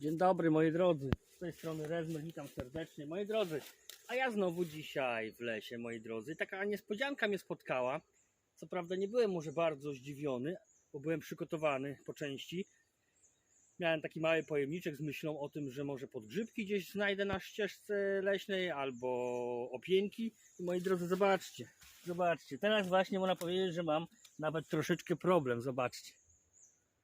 Dzień dobry moi drodzy, z tej strony Rezmer, witam serdecznie. Moi drodzy, a ja znowu dzisiaj w lesie, moi drodzy. Taka niespodzianka mnie spotkała. Co prawda nie byłem może bardzo zdziwiony, bo byłem przygotowany po części. Miałem taki mały pojemniczek z myślą o tym, że może podgrzybki gdzieś znajdę na ścieżce leśnej albo opienki. I moi drodzy, zobaczcie, zobaczcie. Teraz właśnie można powiedzieć, że mam nawet troszeczkę problem. Zobaczcie.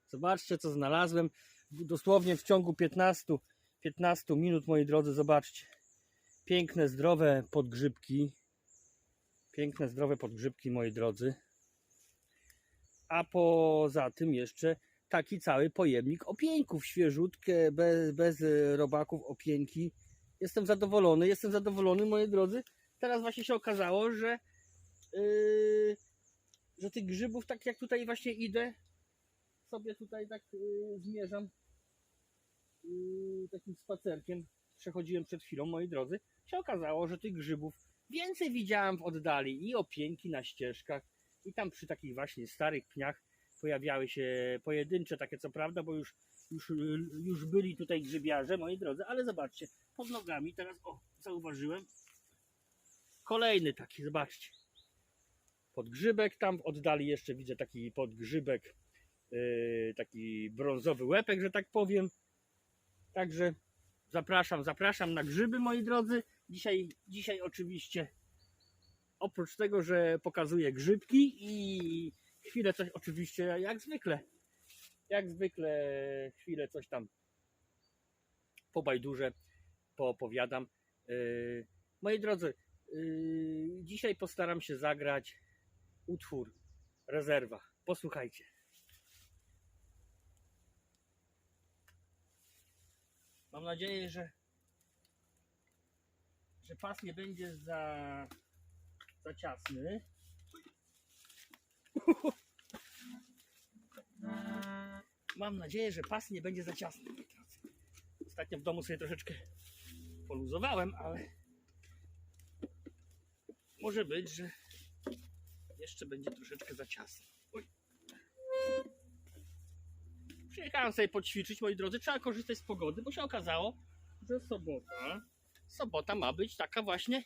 Zobaczcie, co znalazłem. Dosłownie w ciągu 15, 15 minut, moi drodzy, zobaczcie. Piękne, zdrowe podgrzybki. Piękne, zdrowe podgrzybki, moi drodzy. A poza tym jeszcze taki cały pojemnik opieńków, świeżutkie, bez, bez robaków opieńki. Jestem zadowolony, jestem zadowolony, moi drodzy. Teraz właśnie się okazało, że, yy, że tych grzybów, tak jak tutaj właśnie idę, sobie tutaj tak yy, zmierzam yy, takim spacerkiem. Przechodziłem przed chwilą, moi drodzy. Się okazało, że tych grzybów więcej widziałem w oddali i opieńki na ścieżkach i tam przy takich właśnie starych pniach pojawiały się pojedyncze takie co prawda, bo już, już, już byli tutaj grzybiarze, moi drodzy, ale zobaczcie, pod nogami teraz, o, zauważyłem, kolejny taki, zobaczcie. Podgrzybek, tam w oddali jeszcze widzę taki podgrzybek, taki brązowy łepek, że tak powiem. Także zapraszam, zapraszam na grzyby, moi drodzy. Dzisiaj, dzisiaj oczywiście oprócz tego, że pokazuję grzybki i chwilę coś oczywiście jak zwykle. Jak zwykle chwilę coś tam po bajdurze poopowiadam. Yy, moi drodzy, yy, dzisiaj postaram się zagrać utwór Rezerwa. Posłuchajcie. Mam nadzieję, że, że pas nie będzie za, za ciasny. Mam nadzieję, że pas nie będzie za ciasny. Ostatnio w domu sobie troszeczkę poluzowałem, ale może być, że jeszcze będzie troszeczkę za ciasno. Przyjechałem sobie poćwiczyć, moi drodzy. Trzeba korzystać z pogody, bo się okazało, że sobota, sobota ma być taka właśnie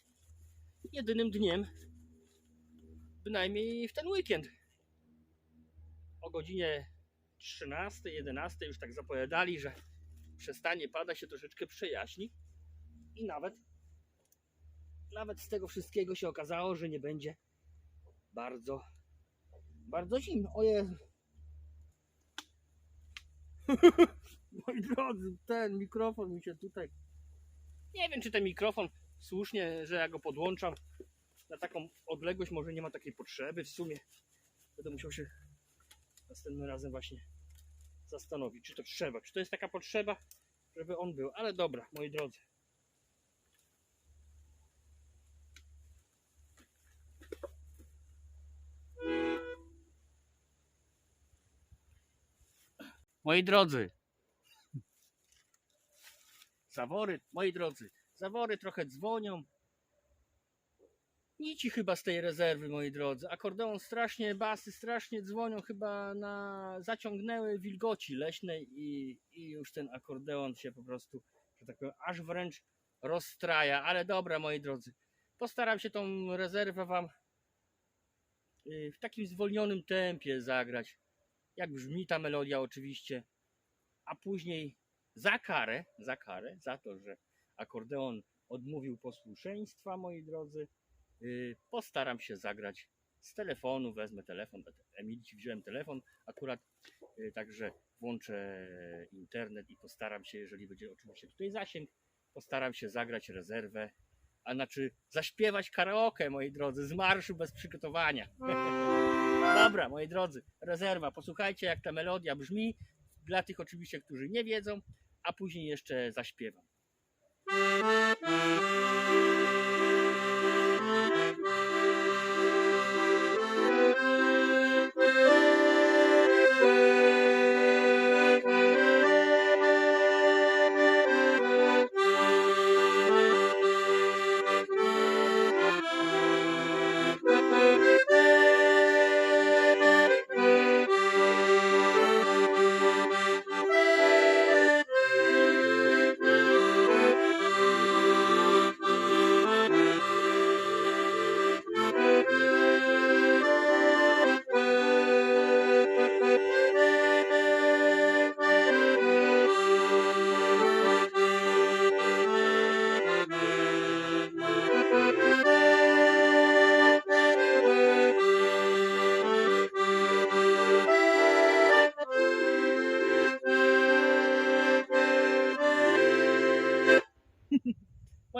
jedynym dniem, bynajmniej w ten weekend. O godzinie 13, 11 już tak zapowiadali, że przestanie pada, się troszeczkę przejaśni i nawet nawet z tego wszystkiego się okazało, że nie będzie bardzo bardzo zimno. O Jezu. Moi drodzy, ten mikrofon mi się tutaj. Nie wiem, czy ten mikrofon słusznie, że ja go podłączam na taką odległość, może nie ma takiej potrzeby w sumie. Będę musiał się następnym razem właśnie zastanowić, czy to trzeba, czy to jest taka potrzeba, żeby on był. Ale dobra, moi drodzy. Moi drodzy, zawory, moi drodzy, zawory trochę dzwonią. Nici chyba z tej rezerwy, moi drodzy. Akordeon strasznie, basy strasznie dzwonią, chyba na zaciągnęły wilgoci leśnej i, i już ten akordeon się po prostu, że tak powiem, aż wręcz rozstraja. Ale dobra, moi drodzy, postaram się tą rezerwę wam y, w takim zwolnionym tempie zagrać jak brzmi ta melodia oczywiście, a później za karę, za karę, za to, że akordeon odmówił posłuszeństwa, moi drodzy, yy, postaram się zagrać z telefonu, wezmę telefon, Emilii wziąłem telefon akurat, yy, także włączę internet i postaram się, jeżeli będzie oczywiście tutaj zasięg, postaram się zagrać rezerwę, a znaczy zaśpiewać karaoke, moi drodzy, z marszu bez przygotowania. Dobra, moi drodzy, rezerwa. Posłuchajcie, jak ta melodia brzmi. Dla tych oczywiście, którzy nie wiedzą, a później jeszcze zaśpiewam.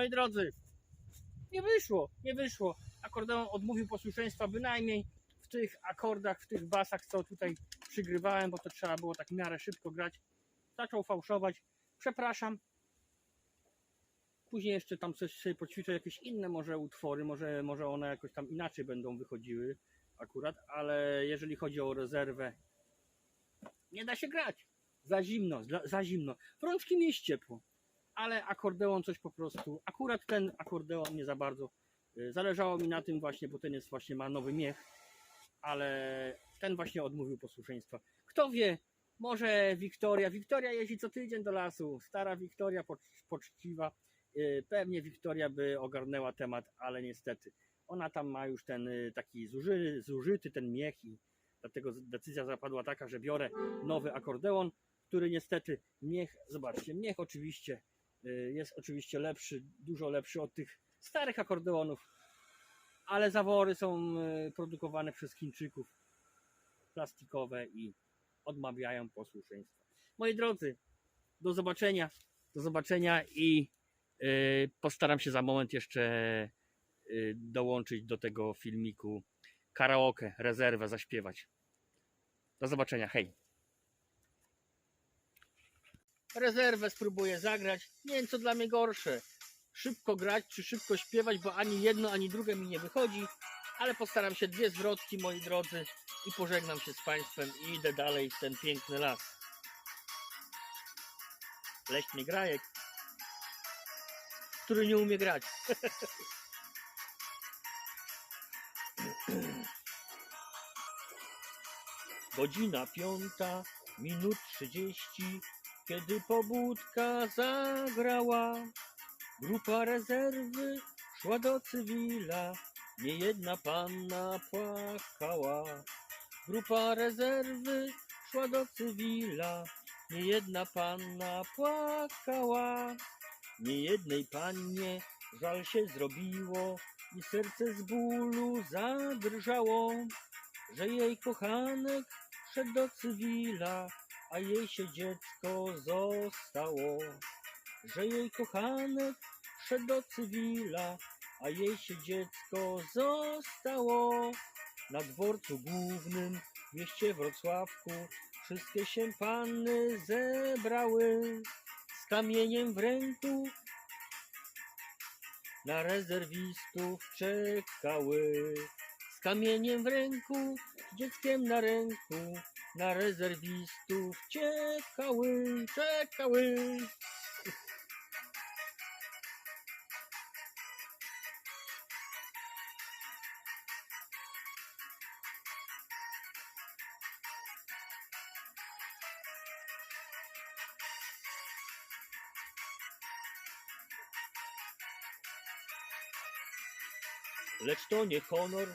Moi drodzy, nie wyszło, nie wyszło. Akordeon odmówił posłuszeństwa bynajmniej w tych akordach, w tych basach, co tutaj przygrywałem, bo to trzeba było tak w miarę szybko grać. Zaczął fałszować. Przepraszam. Później jeszcze tam coś sobie poćwiczę, jakieś inne może utwory, może, może one jakoś tam inaczej będą wychodziły akurat, ale jeżeli chodzi o rezerwę, nie da się grać. Za zimno, za, za zimno. W rączki mi jest ciepło, ale akordeon coś po prostu, akurat ten akordeon nie za bardzo. y, Zależało mi na tym właśnie, bo ten jest właśnie ma nowy miech, ale ten właśnie odmówił posłuszeństwa. Kto wie, może Wiktoria. Wiktoria jeździ co tydzień do lasu. Stara Wiktoria, pocz- poczciwa. Y, Pewnie Wiktoria by ogarnęła temat, ale niestety ona tam ma już ten y, taki zuży, zużyty ten miech i dlatego decyzja zapadła taka, że biorę nowy akordeon, który niestety miech, zobaczcie, miech oczywiście jest oczywiście lepszy, dużo lepszy od tych starych akordeonów, ale zawory są y, produkowane przez Chińczyków, plastikowe i odmawiają posłuszeństwa. Moi drodzy, do zobaczenia, do zobaczenia i y, postaram się za moment jeszcze y, dołączyć do tego filmiku karaoke, rezerwę zaśpiewać. Do zobaczenia, hej. Rezerwę spróbuję zagrać. Nie wiem co dla mnie gorsze. Szybko grać czy szybko śpiewać, bo ani jedno, ani drugie mi nie wychodzi. Ale postaram się dwie zwrotki, moi drodzy, i pożegnam się z Państwem i idę dalej w ten piękny las. Leśny grajek, który nie umie grać. Godzina piąta, minut trzydzieści, kiedy pobudka zagrała. Grupa rezerwy szła do cywila, niejedna panna płakała. Grupa rezerwy szła do cywila, niejedna panna płakała. Niejednej pannie żal się zrobiło i serce z bólu zadrżało, że jej kochanek szedł do cywila, a jej się dziecko zostało. Że jej kochanek szedł do cywila, a jej się dziecko zostało. Na dworcu głównym w mieście Wrocławku wszystkie się panny zebrały z kamieniem w ręku. Na rezerwistów czekały kamieniem w ręku, dzieckiem na ręku. Na rezerwistów czekały, czekały. Lecz to nie honor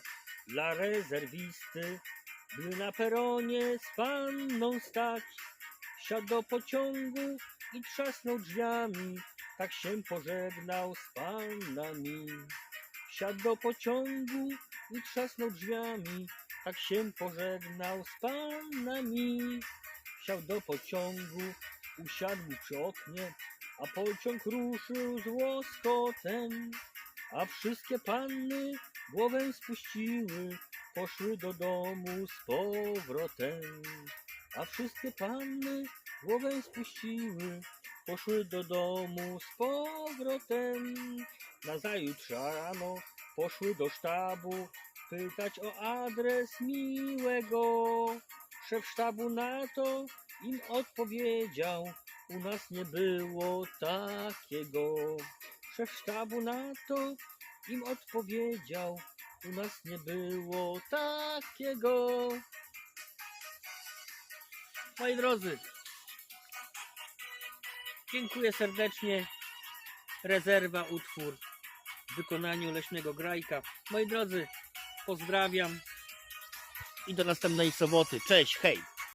dla rezerwisty, by na peronie z panną stać. Wsiadł do pociągu i trzasnął drzwiami, tak się pożegnał z panami. Wsiadł do pociągu i trzasnął drzwiami, tak się pożegnał z panami. Wsiadł do pociągu, usiadł przy oknie, a pociąg ruszył z łoskotem. A wszystkie panny głowę spuściły, poszły do domu z powrotem. A wszystkie panny głowę spuściły, poszły do domu z powrotem. Nazajutrz rano poszły do sztabu, pytać o adres miłego. Szef sztabu na to im odpowiedział, u nas nie było takiego. Szef sztabu na to im odpowiedział, u nas nie było takiego. Moi drodzy, dziękuję serdecznie. Rezerwa utwór w wykonaniu Leśnego Grajka. Moi drodzy, pozdrawiam i do następnej soboty. Cześć, hej!